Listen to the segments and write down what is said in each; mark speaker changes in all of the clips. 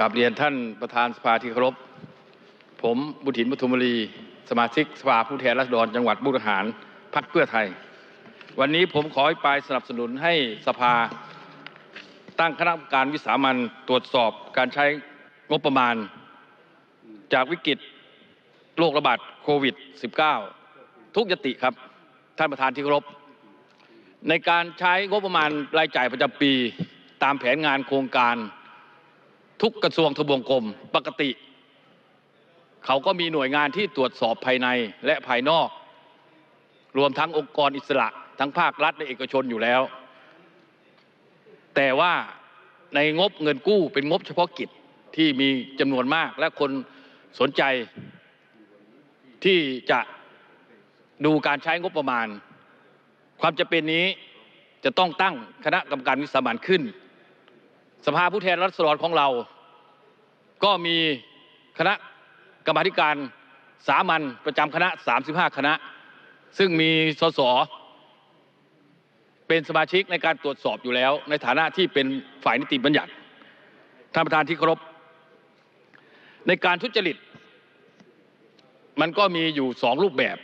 Speaker 1: กับเรียนท่านประธานสภาที่เคารพ ผมบุถินปทุมรี สมาชิกสภาผู้แทนราษฎรจังหวัดมุกดาหารพรรคเพื่อไทย วันนี้ผมขออภิปายสนับสนุนให้สภา ตั้งคณะกรรมการวิสามันตรวจสอบการใช้งบประมาณ จากวิกฤตโรคระบาดโควิด -19 ทุกยติครับ ท่านประธานที่เคารพ ในการใช้งบประมาณรายจ่ายประจำปี ตามแผนงานโครงการ กกระทรวงทบวงกรมปกติเขาก็มีหน่วยงานที่ตรวจสอบภายในและภายนอก รวมทั้งองค์กรอิสระ ทั้งภาครัฐและเอกชนอยู่แล้ว แต่ว่าในงบเงินกู้เป็นงบเฉพาะกิจที่มีจำนวนมาก และคนสนใจที่จะดูการใช้งบประมาณ ความจะเป็นนี้จะต้องตั้งคณะกรรมการวิสามันขึ้น สภาผู้แทนรัษฎรของเรา ก็มีคณะกรรมธิการสามัญประจำคณะ 35 คณะ ซึ่งมีสสเป็นสมาชิกในการตรวจสอบอยู่แล้ว ในฐานะที่เป็นฝ่ายนิติบัญญัติท่านประธานที่เคารพในการทุจริต มันก็มีอยู่สองรูปแบบ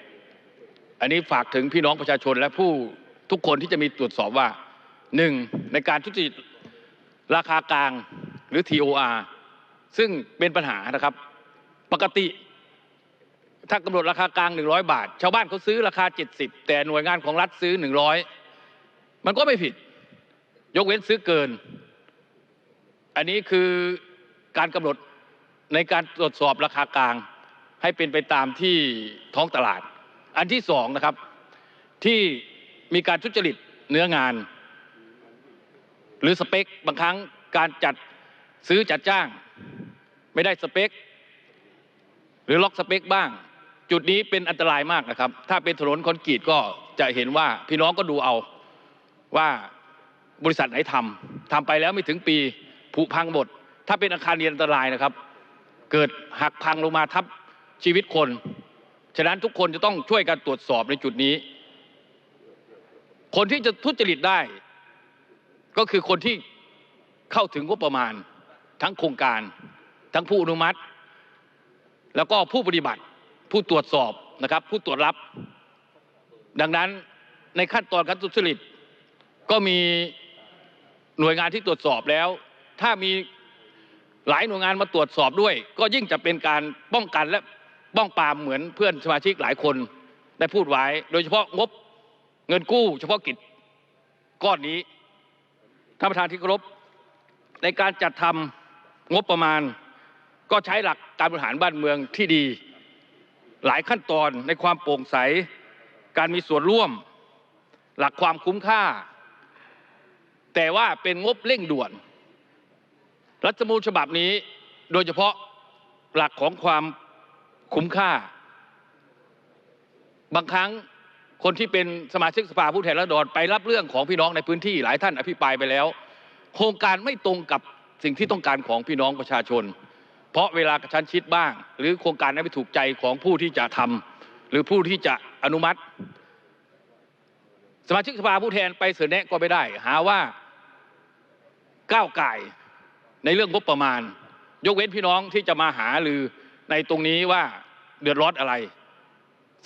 Speaker 1: อันนี้ฝากถึงพี่น้องประชาชนและผู้ทุกคนที่จะมีตรวจสอบว่าหนึ่งในการทุจริตราคากลางหรือ TOR ซึ่งเป็นปัญหานะครับปกติถ้ากำหนดราคากลาง 100 บาท ชาวบ้านเขาซื้อราคา 70 แต่หน่วยงานของรัฐซื้อ 100 มันก็ไม่ผิด ยกเว้นซื้อเกิน อันนี้คือการกำหนดในการตรวจสอบราคากลาง ให้เป็นไปตามที่ท้องตลาด อันที่สองนะครับ ที่มีการทุจริตเนื้องาน หรือสเปคบางครั้งการจัดซื้อจัดจ้าง ไม่ได้สเปค หรือล็อกสเปคบ้าง จุดนี้เป็นอันตรายมากนะครับ ถ้าเป็นถนนคอนกรีตก็จะเห็นว่าพี่น้องก็ดูเอาว่าบริษัทไหนทำทำไปแล้วไม่ถึงปีผุพังหมด ถ้าเป็นอาคารเรียนอันตรายนะครับ เกิดหักพังลงมาทับชีวิตคน ฉะนั้นทุกคนจะต้องช่วยกันตรวจสอบในจุดนี้ คนที่จะทุจริตได้ ก็คือคนที่เข้าถึงงบประมาณทั้งโครงการ ทั้งผู้อนุมัติ แล้วก็ผู้ปฏิบัติผู้ตรวจสอบนะครับ ผู้ตรวจรับ ดังนั้นในขั้นตอนการทุจริตก็มีหน่วยงานที่ตรวจสอบแล้ว ถ้ามีหลายหน่วยงานมาตรวจสอบด้วย ก็ยิ่งจะเป็นการป้องกันและป้องปรามเหมือนเพื่อนสมาชิกหลายคนได้พูดไว้ โดยเฉพาะงบเงินกู้ เฉพาะกิจก้อนนี้ท่านประธานที่เคารพในการจัดทำงบประมาณ ก็ใช้หลักการบริหารบ้านเมืองที่ดี หลายขั้นตอนในความโปร่งใส การมีส่วนร่วม หลักความคุ้มค่า แต่ว่าเป็นงบเร่งด่วน รัฐมนูญฉบับนี้โดยเฉพาะหลักของความคุ้มค่า บางครั้งคนที่เป็นสมาชิกสภาผู้แทนราษฎรไปรับเรื่องของพี่น้องในพื้นที่หลายท่านอภิปรายไปแล้ว โครงการไม่ตรงกับสิ่งที่ต้องการของพี่น้องประชาชน เพราะเวลากระชั้นชิดบ้าง หรือโครงการนั้นไม่ถูกใจของผู้ที่จะทำหรือผู้ที่จะอนุมัติ สมาชิกสภาผู้แทนไปเสนอแนะก็ไม่ได้ หาว่าก้าวไก่ในเรื่องงบประมาณ ยกเว้นพี่น้องที่จะมาหาหรือในตรงนี้ว่าเดือดร้อนอะไร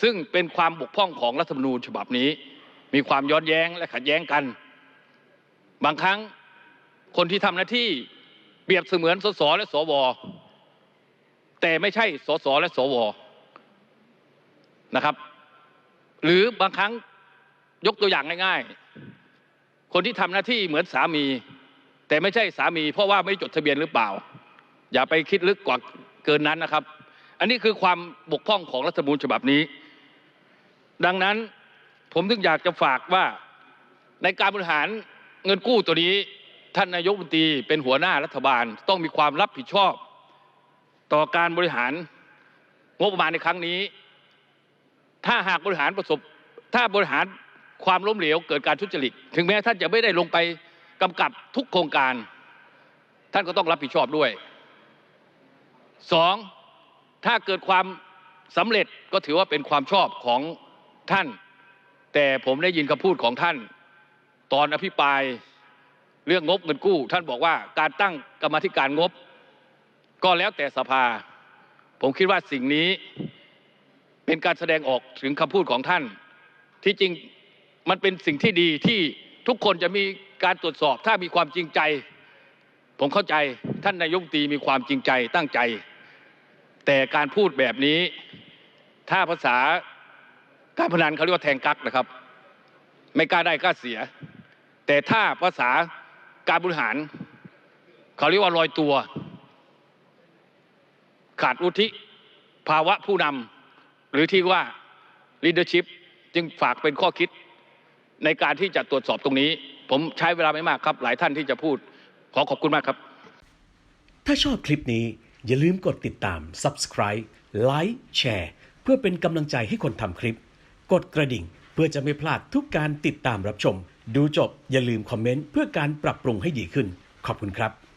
Speaker 1: ซึ่งเป็นความบกพร่องของรัฐธรรมนูญฉบับนี้ มีความย้อนแย้งและขัดแย้งกัน บางครั้งคนที่ทำหน้าที่เปรียบเสมือนสสและสว แต่ไม่ใช่สสและสวนะครับ หรือบางครั้งยกตัวอย่างง่ายๆ คนที่ทำหน้าที่เหมือนสามี แต่ไม่ใช่สามี เพราะว่าไม่จดทะเบียนหรือเปล่า อย่าไปคิดลึกกว่าเกินนั้นนะครับ อันนี้คือความบกพร่องของรัฐมนูญฉบับนี้ ดังนั้นผมถึงอยากจะฝากว่าในการบริหารเงินกู้ตัวนี้ ท่านนายกรัฐมนตรีเป็นหัวหน้ารัฐบาลต้องมีความรับผิดชอบ ต่อการบริหารงบประมาณในครั้งนี้ ถ้าหากบริหารประสบ ถ้าบริหารความล้มเหลวเกิดการทุจริต ถึงแม้ท่านจะไม่ได้ลงไปกำกับทุกโครงการ ท่านก็ต้องรับผิดชอบด้วยสองถ้าเกิดความสำเร็จก็ถือว่าเป็นความชอบของท่าน แต่ผมได้ยินคำพูดของท่าน ตอนอภิปรายเรื่องงบเงินกู้ ท่านบอกว่าการตั้งกรรมธิการงบ ก็แล้วแต่สภาผมคิดว่าสิ่งนี้เป็นการแสดงออกถึงคำพูดของท่าน ที่จริงมันเป็นสิ่งที่ดีที่ทุกคนจะมีการตรวจสอบถ้ามีความจริงใจ ผมเข้าใจท่านนายกตีมีความจริงใจตั้งใจ แต่การพูดแบบนี้ ถ้าภาษาการพนันเขาเรียกว่าแทงกักนะครับ ไม่กล้าได้กล้าเสีย แต่ถ้าภาษาการบริหารเขาเรียกว่าลอยตัว ขาดวุฒิภาวะผู้นำหรือที่ว่า leadership จึงฝากเป็นข้อคิดในการที่จะตรวจสอบตรงนี้ ผมใช้เวลาไม่มากครับ หลายท่านที่จะพูดขอขอบคุณมากครับ
Speaker 2: ถ้าชอบคลิปนี้อย่าลืมกดติดตาม subscribe ไลค์แชร์เพื่อเป็นกำลังใจให้คนทำคลิป กดกระดิ่งเพื่อจะไม่พลาดทุกการติดตามรับชม ดูจบอย่าลืมคอมเมนต์เพื่อการปรับปรุงให้ดีขึ้น ขอบคุณครับ